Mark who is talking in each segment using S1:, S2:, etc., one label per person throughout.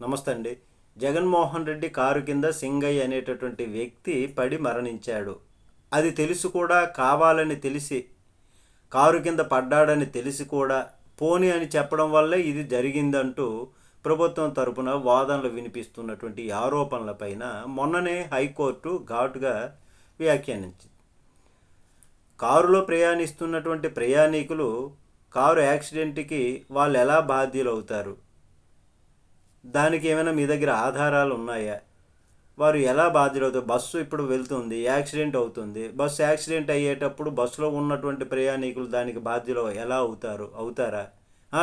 S1: నమస్తే అండి. జగన్మోహన్ రెడ్డి కారు కింద సింగయ్య అనేటటువంటి వ్యక్తి పడి మరణించాడు. అది తెలిసి కూడా కావాలని తెలిసి కారు కింద పడ్డాడని తెలిసి కూడా పోని అని చెప్పడం వల్లే ఇది జరిగిందంటూ ప్రభుత్వం తరపున వాదనలు వినిపిస్తున్నటువంటి ఆరోపణలపైన మొన్ననే హైకోర్టు ఘాటుగా వ్యాఖ్యానించింది. కారులో ప్రయాణిస్తున్నటువంటి ప్రయాణికులు కారు యాక్సిడెంట్కి వాళ్ళు ఎలా బాధ్యులు అవుతారు దానికి ఏమైనా మీ దగ్గర ఆధారాలు ఉన్నాయా వారు ఎలా బాధ్యులవుతారు? బస్సు ఇప్పుడు వెళ్తుంది యాక్సిడెంట్ అవుతుంది. బస్సు యాక్సిడెంట్ అయ్యేటప్పుడు బస్సులో ఉన్నటువంటి ప్రయాణికులు దానికి బాధ్యులు ఎలా అవుతారు? అవుతారా?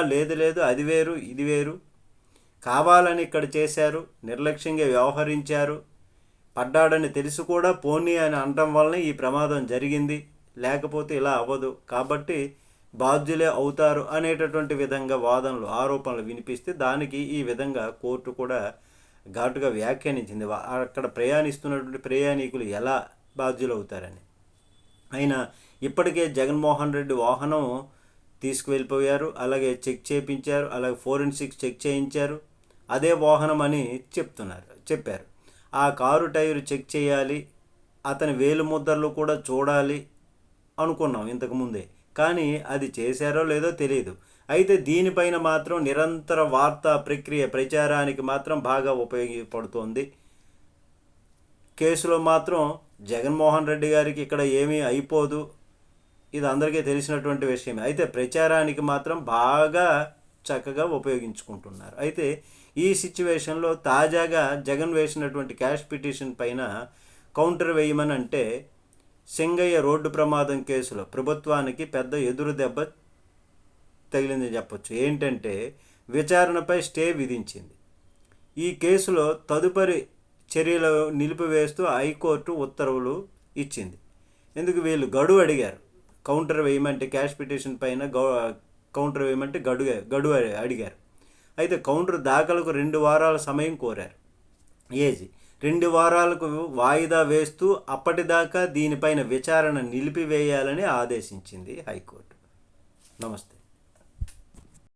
S1: లేదు లేదు అది వేరు ఇది వేరు. కావాలని ఇక్కడ చేశారు నిర్లక్ష్యంగా వ్యవహరించారు. పడ్డాడని తెలిసి కూడా పోనీ అని అనటం వలన ఈ ప్రమాదం జరిగింది. లేకపోతే ఇలా అవ్వదు. కాబట్టి బాధ్యులే అవుతారు అనేటటువంటి విధంగా వాదనలు ఆరోపణలు వినిపిస్తే దానికి ఈ విధంగా కోర్టు కూడా ఘాటుగా వ్యాఖ్యానించింది. అక్కడ ప్రయాణిస్తున్నటువంటి ప్రయాణికులు ఎలా బాధ్యులు అవుతారని అయినా ఇప్పటికే జగన్మోహన్ రెడ్డి వాహనం తీసుకువెళ్ళిపోయారు అలాగే చెక్ చేయించారు అలాగే ఫోరెన్సిక్ చెక్ చేయించారు. అదే వాహనం అని చెప్తున్నారు చెప్పారు. ఆ కారు టైరు చెక్ చేయాలి అతని వేలు ముద్రలు కూడా చూడాలి అనుకున్నాం ఇంతకు ముందే. కానీ అది చేశారో లేదో తెలియదు అయితే దీనిపైన మాత్రం నిరంతర వార్తా ప్రక్రియ ప్రచారానికి మాత్రం బాగా ఉపయోగపడుతోంది. కేసులో మాత్రం జగన్మోహన్ రెడ్డి గారికి ఇక్కడ ఏమీ అయిపోదు. ఇది అందరికీ తెలిసినటువంటి విషయమే. అయితే ప్రచారానికి మాత్రం బాగా చక్కగా ఉపయోగించుకుంటున్నారు. అయితే ఈ సిచ్యువేషన్లో తాజాగా జగన్ వేసినటువంటి క్యాష్ పిటిషన్ పైన కౌంటర్ వేయమని అంటే సింగయ్య రోడ్డు ప్రమాదం కేసులో ప్రభుత్వానికి పెద్ద ఎదురు దెబ్బ తగిలిందని చెప్పొచ్చు. ఏంటంటే విచారణపై స్టే విధించింది. ఈ కేసులో తదుపరి చర్యలు నిలిపివేస్తూ హైకోర్టు ఉత్తర్వులు ఇచ్చింది. ఎందుకు వీళ్ళు గడువు అడిగారు? కౌంటర్ వేయమంటే క్యాష్ పిటిషన్ పైన గౌ కౌంటర్ వేయమంటే గడు గడువు అడిగారు. అయితే కౌంటర్ దాఖలకు రెండు వారాల సమయం కోరారు. ఏజీ. రెండు వారాలకు వాయిదా వేస్తూ అప్పటిదాకా దీనిపైన విచారణ నిలిపివేయాలని ఆదేశించింది హైకోర్టు. నమస్తే.